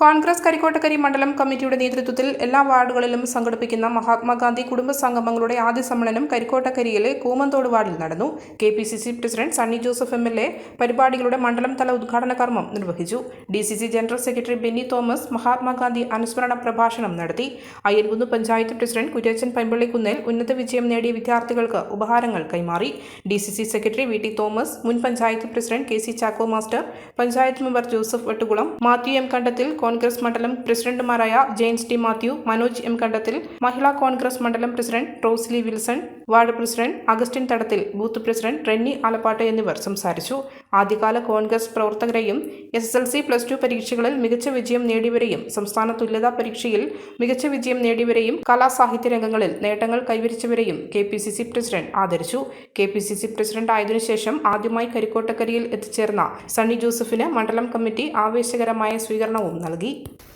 കോൺഗ്രസ് കരിക്കോട്ടക്കരി മണ്ഡലം കമ്മിറ്റിയുടെ നേതൃത്വത്തിൽ എല്ലാ വാർഡുകളിലും സംഘടിപ്പിക്കുന്ന മഹാത്മാഗാന്ധി കുടുംബ സംഗമങ്ങളുടെ ആദ്യ സമ്മേളനം കരിക്കോട്ടക്കരിയിലെ കൂമന്തോട് വാർഡിൽ നടന്നു. K P C C president Sunny Joseph M L A പരിപാടികളുടെ മണ്ഡലം തല ഉദ്ഘാടന കർമ്മം നിർവഹിച്ചു. D C C general secretary Benny Thomas Mahatma Gandhi അനുസ്മരണ പ്രഭാഷണം നടത്തി. അയ്യൻകുന്ന് പഞ്ചായത്ത് പ്രസിഡന്റ് കുര്യച്ചൻ പൈമ്പള്ളിക്കുന്നേൽ ഉന്നത വിജയം നേടിയ വിദ്യാർത്ഥികൾക്ക് ഉപഹാരങ്ങൾ കൈമാറി. D C C secretary V T Thomas മുൻ panchayat president K C Chacko master panchayat member Joseph Vettukulam Mathew M Kandathil Congress മണ്ഡലം പ്രസിഡന്റുമാരായ ജെയിംസ് ടി മാത്യു മനോജ് എം കണ്ടത്തിൽ മഹിളാ കോൺഗ്രസ് മണ്ഡലം president Rosily Wilson ward president Augustine Thadathil booth president Renny Alappatt എന്നിവർ സംസാരിച്ചു. ആദ്യകാല കോൺഗ്രസ് പ്രവർത്തകരെയും S S L C plus two പരീക്ഷകളിൽ മികച്ച വിജയം നേടിയവരെയും സംസ്ഥാന തുല്യതാ പരീക്ഷയിൽ മികച്ച വിജയം നേടിയവരെയും കലാസാഹിത്യ രംഗങ്ങളിൽ നേട്ടങ്ങൾ കൈവരിച്ചവരെയും K P C C president ആദരിച്ചു. K P C C president ആയതിനുശേഷം ആദ്യമായി കരിക്കോട്ടക്കരിയിൽ എത്തിച്ചേർന്ന സണ്ണി ജോസഫിന് മണ്ഡലം കമ്മിറ്റി ആവേശകരമായ സ്വീകരണവും നൽകി.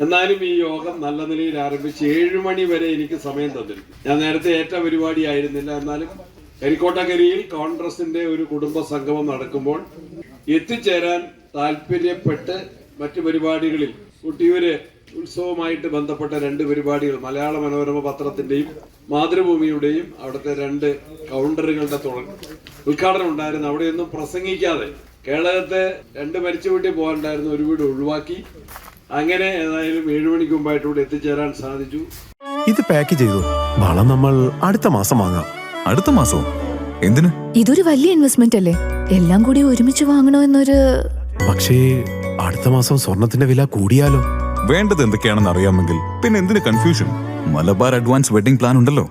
എന്നാലും ഈ യോഗം നല്ല നിലയിൽ ആരംഭിച്ച് ഏഴു മണി വരെ എനിക്ക് സമയം തന്നിരുന്നു ഞാൻ നേരത്തെ ഏറ്റ പരിപാടി ആയിരുന്നില്ല. എന്നാലും കരിക്കോട്ടകരിയിൽ കോൺഗ്രസിന്റെ ഒരു കുടുംബ സംഗമം നടക്കുമ്പോൾ എത്തിച്ചേരാൻ താല്പര്യപ്പെട്ട് മറ്റു പരിപാടികളിൽ കുട്ടിയൂര് ഉത്സവമായിട്ട് ബന്ധപ്പെട്ട രണ്ട് പരിപാടികൾ മലയാള മനോരമ പത്രത്തിന്റെയും മാതൃഭൂമിയുടെയും അവിടുത്തെ രണ്ട് കൗണ്ടറുകളുടെ ഉദ്ഘാടനം ഉണ്ടായിരുന്നു. അവിടെയൊന്നും പ്രസംഗിക്കാതെ കേരളത്തെ രണ്ട് മരിച്ചു വീട്ടിൽ പോകാനുണ്ടായിരുന്നു ഒരു വീട് ഒഴിവാക്കി. അങ്ങനെ ഏതായാലും ഏഴു മണിക്ക് മുമ്പായിട്ട് ഇവിടെ എത്തിച്ചേരാൻ സാധിച്ചു. ഇത് പാക്ക് ചെയ്തു. വളം നമ്മൾ അടുത്ത മാസം വാങ്ങാം. അടുത്ത മാസവും എന്തിന്? ഇതൊരു വലിയ ഇൻവെസ്റ്റ്മെന്റ് അല്ലേ? എല്ലാം കൂടി ഒരുമിച്ച് വാങ്ങണോ എന്നൊരു പക്ഷേ അടുത്ത മാസം സ്വർണത്തിന്റെ വില കൂടിയാലോ? വേണ്ടത് എന്തൊക്കെയാണെന്ന് അറിയാമെങ്കിൽ പിന്നെ എന്തിന് confusion Malabar advance wedding plan ഉണ്ടല്ലോ.